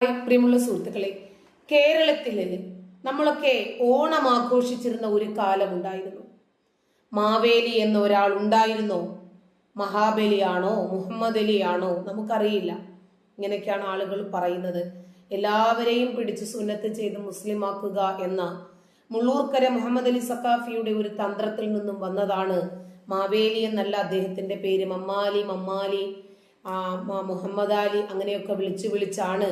പ്രിയമുള്ള സുഹൃത്തുക്കളെ കേരളത്തിൽ നമ്മളൊക്കെ ഓണം ആഘോഷിച്ചിരുന്ന ഒരു കാലമുണ്ടായിരുന്നു മാവേലി എന്ന ഒരാൾ ഉണ്ടായിരുന്നോ മഹാബലിയാണോ മുഹമ്മദ് അലിയാണോ നമുക്കറിയില്ല. ഇങ്ങനെയൊക്കെയാണ് ആളുകൾ പറയുന്നത്. എല്ലാവരെയും പിടിച്ച് സുന്നത്ത് ചെയ്ത് മുസ്ലിമാക്കുക എന്ന മുള്ളൂർക്കര മുഹമ്മദ് അലി സക്കാഫിയുടെ ഒരു തന്ത്രത്തിൽ നിന്നും വന്നതാണ് മാവേലി എന്നല്ല അദ്ദേഹത്തിന്റെ പേര്. മമ്മാലി മമ്മാലി മുഹമ്മദ് അലി അങ്ങനെയൊക്കെ വിളിച്ചു വിളിച്ചാണ്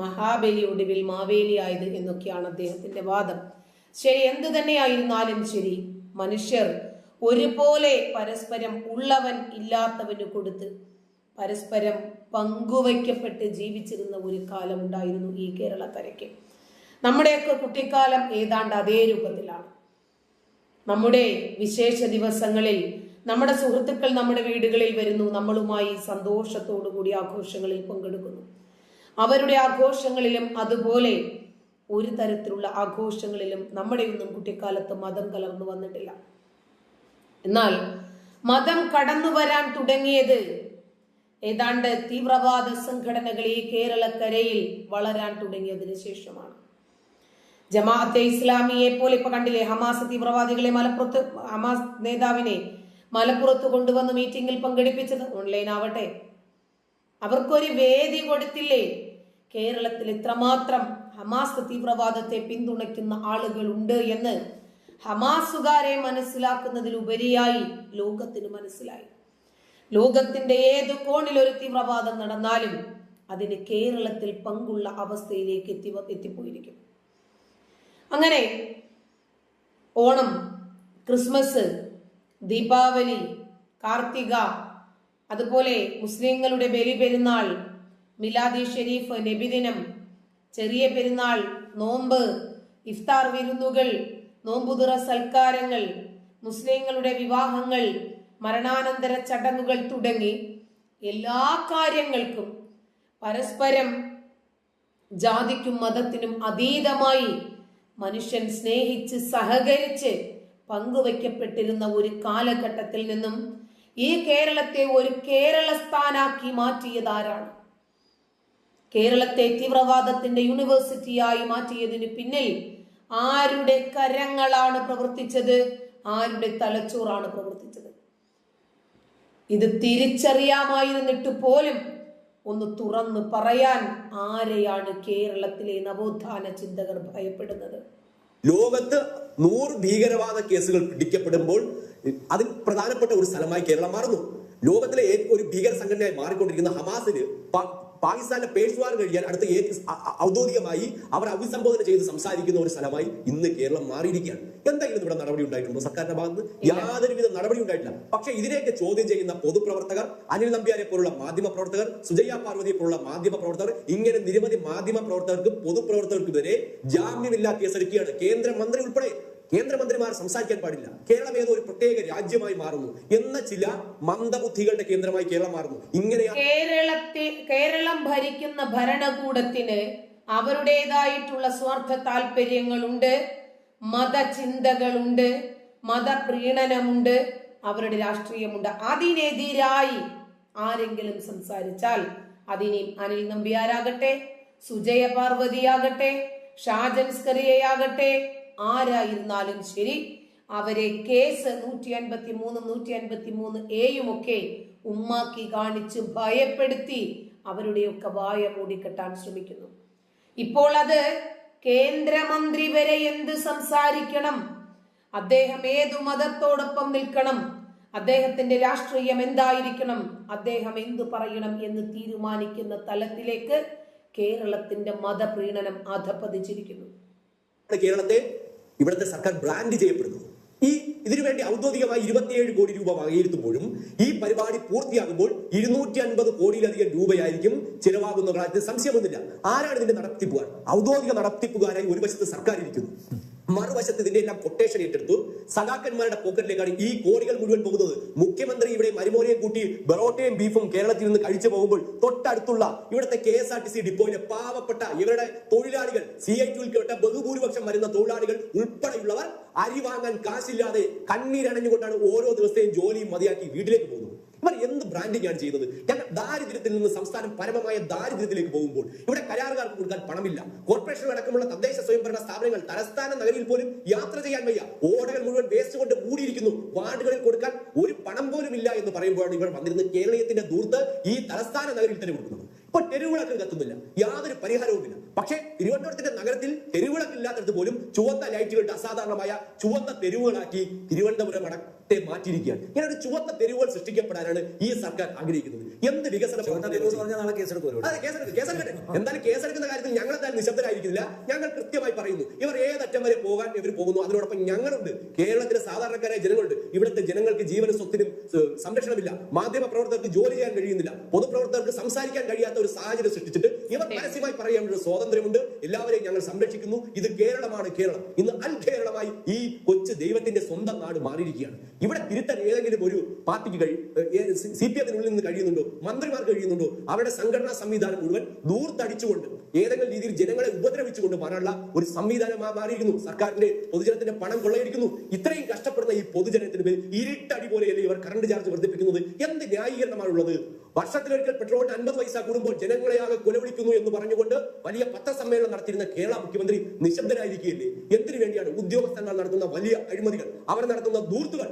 മഹാബലി ഒടുവിൽ മാവേലി ആയത് എന്നൊക്കെയാണ് അദ്ദേഹത്തിന്റെ വാദം. ശരി എന്തു തന്നെയായിരുന്നാലും ശരി മനുഷ്യർ ഒരുപോലെ പരസ്പരം ഉള്ളവൻ ഇല്ലാത്തവന് കൊടുത്ത് പരസ്പരം പങ്കുവയ്ക്കപ്പെട്ട് ജീവിച്ചിരുന്ന ഒരു കാലം ഉണ്ടായിരുന്നു ഈ കേരളക്കരയ്ക്ക് നമ്മുടെയൊക്കെ കുട്ടിക്കാലം ഏതാണ്ട് അതേ രൂപത്തിലാണ്. നമ്മുടെ വിശേഷ ദിവസങ്ങളിൽ നമ്മുടെ സുഹൃത്തുക്കൾ നമ്മുടെ വീടുകളിൽ വരുന്നു നമ്മളുമായി സന്തോഷത്തോടു കൂടി ആഘോഷങ്ങളിൽ പങ്കെടുക്കുന്നു. അവരുടെ ആഘോഷങ്ങളിലും അതുപോലെ ഒരു തരത്തിലുള്ള ആഘോഷങ്ങളിലും നമ്മുടെ ഒന്നും കുട്ടിക്കാലത്ത് മതം കലർന്നു വന്നിട്ടില്ല. എന്നാൽ മതം കടന്നു വരാൻ തുടങ്ങിയത് ഏതാണ്ട് തീവ്രവാദ സംഘടനകൾ ഈ കേരളക്കരയിൽ വളരാൻ തുടങ്ങിയതിനു ശേഷമാണ്. ജമാഅത്തെ ഇസ്ലാമിയെ പോലെ ഇപ്പൊ കണ്ടില്ലേ ഹമാസ് തീവ്രവാദികളെ മലപ്പുറത്ത് ഹമാസ് നേതാവിനെ മലപ്പുറത്ത് കൊണ്ടുവന്ന് മീറ്റിംഗിൽ പങ്കെടുപ്പിച്ചത് ഓൺലൈൻ ആവട്ടെ. അവർക്കൊരു വേദി കൊടുത്തില്ലേ? കേരളത്തിൽ ഇത്രമാത്രം ഹമാസ് തീവ്രവാദത്തെ പിന്തുണയ്ക്കുന്ന ആളുകൾ ഉണ്ട് എന്ന് ഹമാസുകാരെ മനസ്സിലാക്കുന്നതിലുപരിയായി ലോകത്തിന് മനസ്സിലായി. ലോകത്തിന്റെ ഏത് കോണിൽ ഒരു തീവ്രവാദം നടന്നാലും അതിന് കേരളത്തിൽ പങ്കുള്ള അവസ്ഥയിലേക്ക് എത്തി എത്തിപ്പോയിരിക്കും. അങ്ങനെ ഓണം ക്രിസ്മസ് ദീപാവലി കാർത്തിക അതുപോലെ മുസ്ലിങ്ങളുടെ ബലി പെരുന്നാൾ മിലാദി ഷെരീഫ് നബിദിനം. ചെറിയ പെരുന്നാൾ നോമ്പ് ഇഫ്താർ വിരുന്നുകൾ നോമ്പുതുറ സൽക്കാരങ്ങൾ മുസ്ലിങ്ങളുടെ വിവാഹങ്ങൾ മരണാനന്തര ചടങ്ങുകൾ തുടങ്ങി എല്ലാ കാര്യങ്ങൾക്കും പരസ്പരം ജാതിക്കും മതത്തിനും അതീതമായി മനുഷ്യൻ സ്നേഹിച്ച് സഹകരിച്ച് പങ്കുവയ്ക്കപ്പെട്ടിരുന്ന ഒരു കാലഘട്ടത്തിൽ നിന്നും ഈ കേരളത്തെ ഒരു കേരളസ്ഥാനാക്കി മാറ്റിയത് ആരാണ് കേരളത്തെ തീവ്രവാദത്തിന്റെ യൂണിവേഴ്സിറ്റിയായി മാറ്റിയതിന് പിന്നിൽ ആരുടെ കരങ്ങളാണ് പ്രവർത്തിച്ചത്? ആരുടെ തലച്ചോറാണ് പ്രവർത്തിച്ചത്? ഇത് തിരിച്ചറിയാമായിരുന്നിട്ട് പോലും ഒന്ന് തുറന്ന് പറയാൻ ആരെയാണ് കേരളത്തിലെ നവോത്ഥാന ചിന്തകർ ഭയപ്പെടുന്നത്? ലോകത്ത് നൂറ് ഭീകരവാദ കേസുകൾ പിടിക്കപ്പെടുമ്പോൾ അതിൽ പ്രധാനപ്പെട്ട ഒരു സ്ഥലമായി കേരളം മാറുന്നു. ലോകത്തിലെ ഒരു ഭീകര സംഘടനയായി മാറിക്കൊണ്ടിരിക്കുന്ന ഹമാസിന് പ- പാകിസ്ഥാന്റെ പേഷ്വാർ കഴിയാൻ അടുത്ത ഔദ്യോഗികമായി അവർ അഭിസംബോധന ചെയ്ത് സംസാരിക്കുന്ന ഒരു സ്ഥലമായി ഇന്ന് കേരളം മാറിയിരിക്കുകയാണ്. എന്തെങ്കിലും ഇവിടെ നടപടി ഉണ്ടായിട്ടുണ്ടോ സർക്കാരിന്റെ ഭാഗത്ത്? യാതൊരുവിധ നടപടി ഉണ്ടായിട്ടില്ല. പക്ഷേ ഇതിനെയൊക്കെ ചോദ്യം ചെയ്യുന്ന പൊതുപ്രവർത്തകർ അനിൽ നമ്പ്യാരെ പോലുള്ള മാധ്യമ പ്രവർത്തകർ സുജയ പാർവതിയെ പോലുള്ള മാധ്യമ പ്രവർത്തകർ ഇങ്ങനെ നിരവധി മാധ്യമ പ്രവർത്തകർക്കും പൊതുപ്രവർത്തകർക്കുമെതിരെ ജാമ്യമില്ലാ കേസെടുക്കുകയാണ് കേന്ദ്രമന്ത്രി ഉൾപ്പെടെ. കേന്ദ്രമന്ത്രിമാർ സംസാരിക്കാൻ പാടില്ല. കേരളം ഏതോ ഒരു പ്രത്യേക രാജ്യമായി മാറുന്നു എന്ന ചില മന്ദബുദ്ധികളുടെ കേന്ദ്രമായി കേരളം മാറുന്നു. ഇങ്ങനെ കേരളത്തെ കേരളം ഭരിക്കുന്ന ഭരണകൂടത്തിന് അവരുടേതായിട്ടുള്ള സ്വാർത്ഥ താല്പര്യങ്ങളുണ്ട് മതചിന്തകളുണ്ട് മതപ്രീണനമുണ്ട് അവരുടെ രാഷ്ട്രീയമുണ്ട്. അതിനെതിരായി ആരെങ്കിലും സംസാരിച്ചാൽ അതിനി അനിൽ നമ്പ്യാരാകട്ടെ സുജയ പാർവതിയാകട്ടെ ഷാജൻ സ്കറിയയാകട്ടെ ആരായിരുന്നാലും ശരി. അവരെ കേസ് നൂറ്റി അൻപത്തി മൂന്നും നൂറ്റി അൻപത്തി മൂന്ന് എയും ഒക്കെ ഉമ്മാക്കി കാണിച്ച് ഭയപ്പെടുത്തി അവരുടെയൊക്കെ വായ മൂടിക്കെട്ടാൻ ശ്രമിക്കുന്നു. ഇപ്പോൾ അത് കേന്ദ്രമന്ത്രി വരെ എന്ത് സംസാരിക്കണം? അദ്ദേഹം ഏതു മതത്തോടൊപ്പം നിൽക്കണം? അദ്ദേഹത്തിന്റെ രാഷ്ട്രീയം എന്തായിരിക്കണം? അദ്ദേഹം എന്തു പറയണം എന്ന് തീരുമാനിക്കുന്ന തലത്തിലേക്ക് കേരളത്തിന്റെ മതപ്രീണനം അധപ്പതിച്ചിരിക്കുന്നു കേരളത്തെ ഇവിടുത്തെ സർക്കാർ ബ്രാൻഡ് ചെയ്യപ്പെടുന്നു. ഈ ഇതിനുവേണ്ടി ഔദ്യോഗികമായി ഇരുപത്തിയേഴ് കോടി രൂപ വകയിരുത്തുമ്പോഴും ഈ പരിപാടി പൂർത്തിയാകുമ്പോൾ ഇരുന്നൂറ്റി അൻപത് കോടിയിലധികം രൂപയായിരിക്കും ചിലവാകുന്ന കാര്യത്തിൽ സംശയമൊന്നുമില്ല. ആരാണ് ഇതിന്റെ നടത്തിപ്പുകാർ ഔദ്യോഗിക നടത്തിപ്പുകാരായി ഒരു വശത്ത് സർക്കാർ ഇരിക്കുന്നു മറുവശത്ത് ഇതിന്റെ എല്ലാം കൊട്ടേഷൻ ഏറ്റെടുത്തു സഖാക്കന്മാരുടെ പോക്കറ്റിലേക്കാണ് ഈ കോടികൾ മുഴുവൻ പോകുന്നത്. മുഖ്യമന്ത്രി ഇവിടെ മരുമോനെ കൂട്ടി ബറോട്ടയും ബീഫും കേരളത്തിൽ നിന്ന് കഴിച്ചു പോകുമ്പോൾ തൊട്ടടുത്തുള്ള ഇവിടുത്തെ K S R T C ഡിപ്പോയിലെ പാവപ്പെട്ട ഇവരുടെ തൊഴിലാളികൾ സി ഐ ടിയിൽപ്പെട്ട ബഹുഭൂരിപക്ഷം വരുന്ന തൊഴിലാളികൾ ഉൾപ്പെടെയുള്ളവർ അരി വാങ്ങാൻ കാശില്ലാതെ കണ്ണീരണഞ്ഞുകൊണ്ടാണ് ഓരോ ദിവസത്തെയും ജോലിയും മതിയാക്കി വീട്ടിലേക്ക് പോകുന്നത്. ഇവർ എന്ത് ബ്രാൻഡിംഗ് ആണ് ചെയ്യുന്നത്? ഞാൻ ദാരിദ്ര്യത്തിൽ നിന്ന് സംസ്ഥാനം പരമമായ ദാരിദ്ര്യത്തിലേക്ക് പോകുമ്പോൾ ഇവിടെ കരാറുകാർക്ക് കൊടുക്കാൻ പണമില്ല. കോർപ്പറേഷൻ അടക്കമുള്ള തദ്ദേശ സ്വയംഭരണ സ്ഥാപനങ്ങൾ തലസ്ഥാന നഗരിയിൽ പോലും യാത്ര ചെയ്യാൻ വയ്യ. ഓടകൾ മുഴുവൻ വേസ്റ്റ് കൊണ്ട് മൂടിയിരിക്കുന്നു. വാർഡുകളിൽ കൊടുക്കാൻ ഒരു പണം പോലും ഇല്ല എന്ന് പറയുമ്പോഴാണ് ഇവർ വന്നിരുന്ന കേരളീയത്തിന്റെ ദൂർത്ത് ഈ തലസ്ഥാന നഗരിൽ തന്നെ കൊടുക്കുന്നത്. ഇപ്പൊ തെരുവിളക്ക് കത്തുന്നില്ല. യാതൊരു പരിഹാരവുമില്ല പക്ഷേ തിരുവനന്തപുരത്തിന്റെ നഗരത്തിൽ തെരുവിളക്കില്ലാത്തടത്ത് പോലും ചുവന്ന ലൈറ്റുകളുടെ അസാധാരണമായ ചുവന്ന തെരുവുകളാക്കി തിരുവനന്തപുരം അടത്തെ മാറ്റിയിരിക്കുകയാണ്. ഇങ്ങനെ ഒരു ചുവന്ന തെരുവുകൾ സൃഷ്ടിക്കപ്പെടാനാണ് ഈ സർക്കാർ ആഗ്രഹിക്കുന്നത്. എന്ത് വികസന എന്തായാലും കേസെടുക്കുന്ന കാര്യത്തിൽ ഞങ്ങൾ എന്തായാലും നിശബ്ദരായിരിക്കില്ല ഞങ്ങൾ കൃത്യമായി പറയുന്നു. ഇവർ ഏതറ്റം വരെ പോകാൻ ഇവർ പോകുന്നു. അതിനോടൊപ്പം ഞങ്ങളുണ്ട്. കേരളത്തിലെ സാധാരണക്കാരായ ജനങ്ങളുണ്ട്. ഇവിടുത്തെ ജനങ്ങൾക്ക് ജീവന സ്വത്തിനും സംരക്ഷണമില്ല. മാധ്യമ പ്രവർത്തകർക്ക് ജോലി ചെയ്യാൻ കഴിയുന്നില്ല. പൊതുപ്രവർത്തകർക്ക് സംസാരിക്കാൻ കഴിയാത്ത ഒരു സാഹചര്യം സൃഷ്ടിച്ചിട്ട് ഇവർ പരസ്യമായി പറയാനുള്ള ഒരു സ്വാതന്ത്ര്യമുണ്ട്. എല്ലാവരെയും ഞങ്ങൾ സംരക്ഷിക്കുന്നു. ഇത് കേരളമാണ് കേരളം. ഇന്ന് അൽ കേരളമായി ഈ കൊച്ചു ദൈവത്തിന്റെ സ്വന്തം നാട് മാറിയിരിക്കുകയാണ്. ഇവിടെ തിരുത്താൻ ഏതെങ്കിലും ഒരു പാർട്ടിക്ക് കഴി സി പി എമ്മിനുള്ളിൽ നിന്ന് കഴിയുന്നുണ്ടോ? മന്ത്രിമാർ കഴിയുന്നുണ്ടോ? അവരുടെ സംഘടനാ സംവിധാനം മുഴുവൻ ദൂർത്തടിച്ചുകൊണ്ട് ഏതെങ്കിലും രീതിയിൽ ജനങ്ങളെ ഉപദ്രവിച്ചുകൊണ്ട് മാറാനുള്ള ഒരു സംവിധാനം മാറിയിരിക്കുന്നു. സർക്കാരിന്റെ പൊതുജനത്തിന്റെ പണം കൊള്ളയിരിക്കുന്നു ഇത്രയും കഷ്ടപ്പെടുന്ന ഈ പൊതുജനത്തിന് മേൽ ഇരുട്ടടി പോലെയല്ലേ ഇവർ കറണ്ട് ചാർജ് വർദ്ധിപ്പിക്കുന്നത്? എന്ത് ന്യായീകരണമാണുള്ളത്? വർഷത്തിലൊരിക്കൽ പെട്രോളിന് അൻപത് പൈസ കൂടുമ്പോൾ ജനങ്ങളെയാകെ കൊലവിളിക്കുന്നു എന്ന് പറഞ്ഞുകൊണ്ട് വലിയ പത്രസമ്മേളനം നടത്തിയിരുന്ന കേരള മുഖ്യമന്ത്രി നിശബ്ദനായിരിക്കുകയല്ലേ എന്തിനു വേണ്ടിയാണ് ഉദ്യോഗസ്ഥന്മാർ നടത്തുന്ന വലിയ അഴിമതികൾ? അവർ നടത്തുന്ന ദൂർത്തുകൾ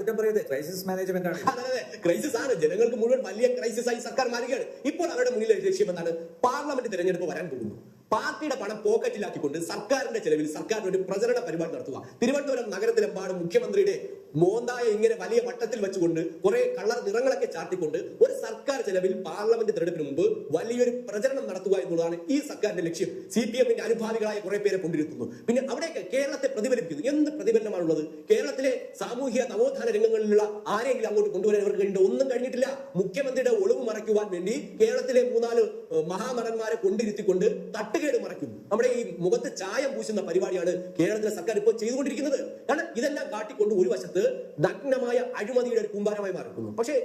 കുറ്റം പറയുന്നത് ക്രൈസിസ് മാനേജ്മെന്റ് ആണ്. അതെ ക്രൈസിസ് ആണ്. ജനങ്ങൾക്ക് മുഴുവൻ വലിയ ക്രൈസിസ് ആയി സർക്കാർ മാറുകയാണ്. ഇപ്പോൾ അവരുടെ മുന്നിലെ ലക്ഷ്യം എന്താണ്? പാർലമെന്റ് തിരഞ്ഞെടുപ്പ് വരാൻ പോകുന്നു. പാർട്ടിയുടെ പണം പോക്കറ്റിലാക്കിക്കൊണ്ട് സർക്കാരിന്റെ ചെലവിൽ സർക്കാരിന് ഒരു പ്രചരണ പരിപാടി നടത്തുക. തിരുവനന്തപുരം നഗരത്തിലെമ്പാടും മുഖ്യമന്ത്രിയുടെ മോന്തായ ഇങ്ങനെ വലിയ വട്ടത്തിൽ വെച്ചുകൊണ്ട് കുറെ കളർ നിറങ്ങളൊക്കെ ചാർത്തിക്കൊണ്ട് ഒരു സർക്കാർ ചെലവിൽ പാർലമെന്റ് തെരഞ്ഞെടുപ്പിന് മുമ്പ് വലിയൊരു പ്രചരണം നടത്തുക എന്നുള്ളതാണ് ഈ സർക്കാരിന്റെ ലക്ഷ്യം. സി പി എമ്മിന്റെ അനുഭാവികളായ കുറെ പേരെ കൊണ്ടിരുത്തുന്നു പിന്നെ അവിടെയൊക്കെ കേരളത്തെ പ്രതിഫലിപ്പിക്കുന്നു. എന്ത് പ്രതിഫലനമാണുള്ളത്? കേരളത്തിലെ സാമൂഹിക നവോത്ഥാന രംഗങ്ങളിലുള്ള ആരെങ്കിലും അങ്ങോട്ട് കൊണ്ടുവരാൻ അവർക്ക് കഴിഞ്ഞിട്ട് ഒന്നും കഴിഞ്ഞിട്ടില്ല. മുഖ്യമന്ത്രിയുടെ ഒളിവ് മറയ്ക്കുവാൻ വേണ്ടി കേരളത്തിലെ മൂന്നാൽ മഹാനടന്മാരെ കൊണ്ടിരുത്തിക്കൊണ്ട് തട്ടുകേട് മറയ്ക്കും നമ്മുടെ ഈ മുഖത്ത് ചായം പൂശുന്ന പരിപാടിയാണ് കേരളത്തിലെ സർക്കാർ ഇപ്പോൾ ചെയ്തുകൊണ്ടിരിക്കുന്നത്. കാരണം ഇതെല്ലാം കാട്ടിക്കൊണ്ട് ഒരു വശത്ത് നഗ്നമായ അഴിമതിയുടെ ഒരു കൂമ്പാരമായി മാറുന്നു പക്ഷേ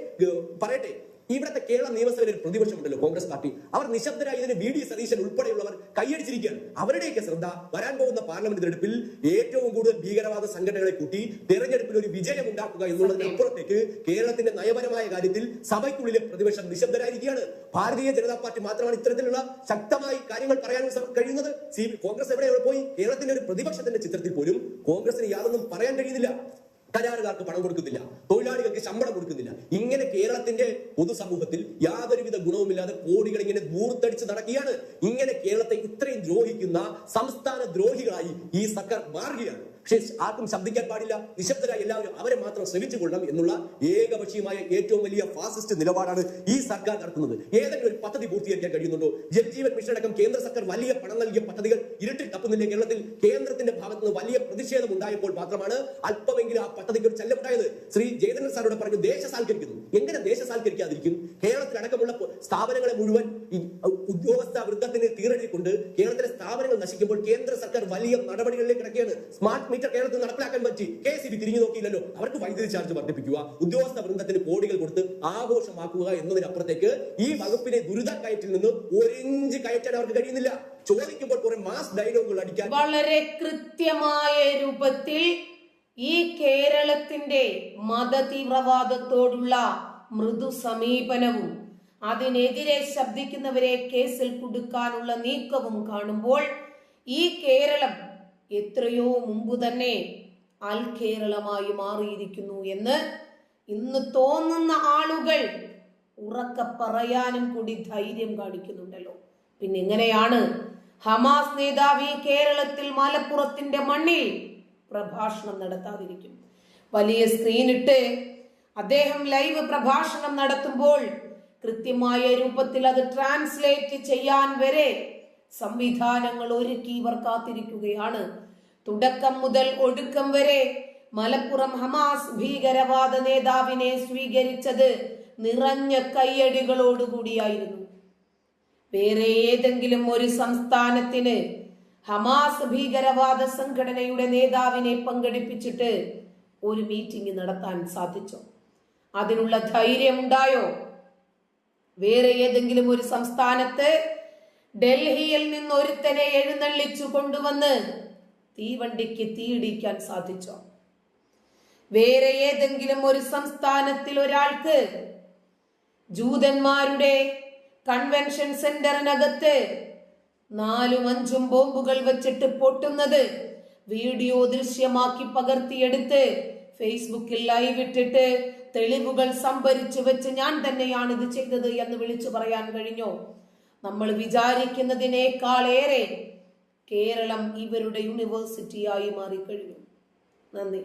പറയട്ടെ ഇവിടുത്തെ കേരള നിയമസഭയിൽ പ്രതിപക്ഷമുണ്ടല്ലോ കോൺഗ്രസ് പാർട്ടി. അവർ നിശബ്ദരായി ഇതിന് വി ഡി സതീശൻ ഉൾപ്പെടെയുള്ളവർ കൈയടിച്ചിരിക്കുകയാണ്. അവരുടെയൊക്കെ ശ്രദ്ധ വരാൻ പോകുന്ന പാർലമെന്റ് തെരഞ്ഞെടുപ്പിൽ ഏറ്റവും കൂടുതൽ ഭീകരവാദ സംഘടനകളെ കൂട്ടി തെരഞ്ഞെടുപ്പിൽ ഒരു വിജയം ഉണ്ടാക്കുക എന്നുള്ളതിനപ്പുറത്തേക്ക് കേരളത്തിന്റെ നയപരമായ കാര്യത്തിൽ സഭയ്ക്കുള്ളിലെ പ്രതിപക്ഷം നിശബ്ദരായിരിക്കുകയാണ്. ഭാരതീയ ജനതാ പാർട്ടി മാത്രമാണ് ഇത്തരത്തിലുള്ള ശക്തമായി കാര്യങ്ങൾ പറയാൻ കഴിയുന്നത്. സി കോൺഗ്രസ് എവിടെ പോയി? കേരളത്തിന്റെ ഒരു പ്രതിപക്ഷത്തിന്റെ ചിത്രത്തിൽ പോലും കോൺഗ്രസിന് യാതൊന്നും പറയാൻ കഴിയുന്നില്ല. കരാറുകാർക്ക് പണം കൊടുക്കുന്നില്ല. തൊഴിലാളികൾക്ക് ശമ്പളം കൊടുക്കുന്നില്ല. ഇങ്ങനെ കേരളത്തിന്റെ പൊതുസമൂഹത്തിൽ യാതൊരുവിധ ഗുണവുമില്ലാതെ കോടികൾ ഇങ്ങനെ ദൂർത്തടിച്ച് നടക്കുകയാണ്. ഇങ്ങനെ കേരളത്തെ ഇത്രയും ദ്രോഹിക്കുന്ന സംസ്ഥാന ദ്രോഹികളായി ഈ സർക്കാർ മാറുകയാണ്. പക്ഷേ ആർക്കും ശബ്ദിക്കാൻ പാടില്ല. നിശബ്ദരായി എല്ലാവരും അവരെ മാത്രം ശ്രമിച്ചു കൊള്ളണം എന്നുള്ള ഏകപക്ഷീയമായ ഏറ്റവും വലിയ ഫാസിസ്റ്റ് നിലപാടാണ് ഈ സർക്കാർ നടത്തുന്നത്. ഏതെങ്കിലും ഒരു പദ്ധതി പൂർത്തീകരിക്കാൻ കഴിയുന്നുണ്ടോ? ജൽജീവൻ മിഷൻ അടക്കം കേന്ദ്ര സർക്കാർ വലിയ പണം നൽകിയ പദ്ധതികൾ ഇരുട്ടിൽ തപ്പുന്നില്ല? കേരളത്തിൽ കേന്ദ്രത്തിന്റെ ഭാഗത്ത് നിന്ന് വലിയ പ്രതിഷേധം ഉണ്ടായപ്പോൾ മാത്രമാണ് അല്പമെങ്കിലും ആ പദ്ധതിക്ക് ഒരു ചെല്ലമുണ്ടായത് ശ്രീ ജയചന്ദ്രൻ സാറോട് പറഞ്ഞു ദേശസാൽക്കരിക്കുന്നു. എങ്ങനെ ദേശസാൽക്കരിക്കാതിരിക്കും? കേരളത്തിൽ അടക്കമുള്ള സ്ഥാപനങ്ങളെ മുഴുവൻ ഉദ്യോഗസ്ഥ വൃദ്ധത്തിന് തീരടിക്കൊണ്ട് കേരളത്തിലെ സ്ഥാപനങ്ങൾ നശിക്കുമ്പോൾ കേന്ദ്ര സർക്കാർ വലിയ നടപടികളിലേക്ക് കിടക്കുകയാണ്. സ്മാർട്ട് മീറ്റർ കേരളത്തിൽ നടപ്പിലാക്കാൻ പറ്റി. കെ സി ബി തിരിഞ്ഞു നോക്കിയില്ലല്ലോ. അവർക്ക് വൈദ്യുതി ചാർജ് വർദ്ധിപ്പിക്കുക ഉദ്യോഗസ്ഥ വൃന്ദത്തിന് കോടികൾ കൊടുത്ത് ആഘോഷമാക്കുക എന്നതിനപ്പുറത്തേക്ക് ഈ വകുപ്പിനെ ദുരിത കയറ്റിൽ നിന്ന് ഒരിഞ്ച് കയറ്റാൻ അവർക്ക് കഴിയുന്നില്ല. ചോദിക്കുമ്പോൾ കുറെ മാസ് ഡയലോഗുകൾ അടിക്കാൻ വളരെ കൃത്യമായ രൂപത്തിൽ ഈ കേരളത്തിന്റെ മത തീവ്രവാദത്തോടുള്ള മൃദു സമീപനവും അതിനെതിരെ ശബ്ദിക്കുന്നവരെ കേസിൽ കുടുക്കാനുള്ള നീക്കവും കാണുമ്പോൾ ഈ കേരളം എത്രയോ മുമ്പ് തന്നെ അൽ കേരളമായി മാറിയിരിക്കുന്നു എന്ന് ഇന്ന് തോന്നുന്ന ആളുകൾ ഉറക്കെ പറയാനും കൂടി ധൈര്യം കാണിക്കുന്നുണ്ടല്ലോ. പിന്നെ എങ്ങനെയാണ്? ഹമാസ് നേതാവ് ഈ കേരളത്തിൽ മലപ്പുറത്തിന്റെ മണ്ണിൽ പ്രഭാഷണം നടത്താതിരിക്കും. വലിയ സ്ക്രീനിട്ട് അദ്ദേഹം ലൈവ് പ്രഭാഷണം നടത്തുമ്പോൾ കൃത്യമായ രൂപത്തിൽ അത് ട്രാൻസ്ലേറ്റ് ചെയ്യാൻ വരെ സംവിധാനങ്ങൾ ഒരുക്കി ഇവർ കാത്തിരിക്കുകയാണ്. തുടക്കം മുതൽ ഒടുക്കം വരെ മലപ്പുറം ഹമാസ് ഭീകരവാദ നേതാവിനെ സ്വീകരിച്ചത് നിറഞ്ഞ കയ്യടികളോടുകൂടിയായിരുന്നു. വേറെ ഏതെങ്കിലും ഒരു സംസ്ഥാനത്തിന് ഹമാസ് ഭീകരവാദ സംഘടനയുടെ നേതാവിനെ പങ്കെടുപ്പിച്ചിട്ട് ഒരു മീറ്റിംഗ് നടത്താൻ സാധിച്ചോ? അതിനുള്ള ധൈര്യം ഉണ്ടായോ? വേറെ ഏതെങ്കിലും ഒരു സംസ്ഥാനത്ത് ഡൽഹിയിൽ നിന്ന് ഒരുത്തനെ എഴുന്നള്ളിച്ചു കൊണ്ടുവന്ന് തീവണ്ടിക്ക് തീയിടിക്കാൻ സാധിച്ചോ? വേറെ ഏതെങ്കിലും ഒരു സംസ്ഥാനത്തിൽ ഒരാൾക്ക് ജൂതന്മാരുടെ കൺവെൻഷൻ സെന്ററിനകത്ത് നാലും അഞ്ചും ബോംബുകൾ വെച്ചിട്ട് പൊട്ടുന്നത് വീഡിയോ ദൃശ്യമാക്കി പകർത്തിയെടുത്ത് ഫേസ്ബുക്കിൽ ലൈവ് ഇട്ടിട്ട് തെളിവുകൾ സംഭരിച്ചു വെച്ച് ഞാൻ തന്നെയാണ് ഇത് ചെയ്തത് എന്ന് വിളിച്ചു പറയാൻ കഴിഞ്ഞോ. നമ്മൾ വിചാരിക്കുന്നതിനേക്കാളേറെ കേരളം ഇവരുടെ യൂണിവേഴ്സിറ്റിയായി മാറിക്കഴിഞ്ഞു. നന്ദി.